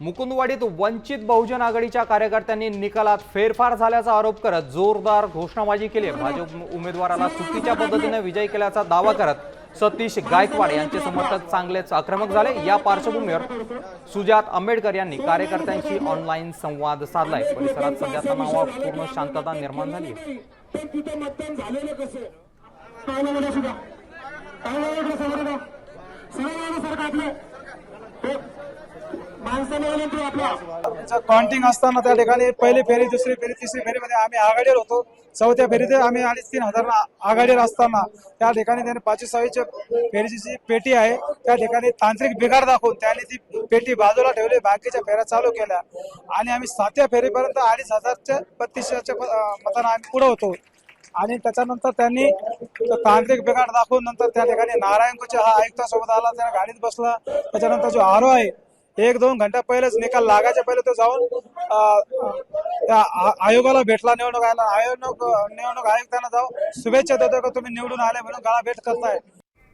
मुकुंदवाडीत वंचित बहुजन आघाडीच्या कार्यकर्त्यांनी निकालात फेरफार झाल्याचा आरोप करत जोरदार घोषणाबाजी केली. आहे. भाजप उमेदवाराला चुकीच्या पद्धतीने विजयी केल्याचा दावा करत सतीश गायकवाड यांचे समर्थक चांगलेच आक्रमक झाले. या पार्श्वभूमीवर सुजात आंबेडकर यांनी कार्यकर्त्यांशी ऑनलाईन संवाद साधलाय. परिसरात सध्या तणावपूर्ण शांतता निर्माण झाली आहे. काउंटिंग असताना त्या ठिकाणी पहिली फेरी दुसरी फेरी तिसरी फेरीमध्ये आम्ही आघाडीवर होतो. चौथ्या फेरीत आम्ही अडीच तीन हजार आघाडीवर असताना त्या ठिकाणी त्यांनी पाचशे सहावीच्या फेरीची जी पेटी आहे त्या ठिकाणी तांत्रिक बिघाड दाखवून त्यांनी ती पेटी बाजूला ठेवली बाकीच्या फेऱ्या चालू केल्या. आणि आम्ही सातव्या फेरीपर्यंत अडीच हजारच्या बत्तीसच्या मतांना आम्ही पुढे होतो. आणि त्याच्यानंतर त्यांनी तांत्रिक बिघाड दाखवून नंतर त्या ठिकाणी नारायण कुचे हा आयुक्तासोबत आला त्याने गाडीत बसला. त्याच्यानंतर जो आरो आहे एक दोन घंटा पहिलेच निकाल लागायच्या पहिले तो जाऊन आयोगाला भेटला निवडणूक आयोगाला. आयोग निवडणूक आयुक्तांना जाऊन शुभेच्छा देतो का तुम्ही निवडून आले म्हणून गाळा भेट करताय.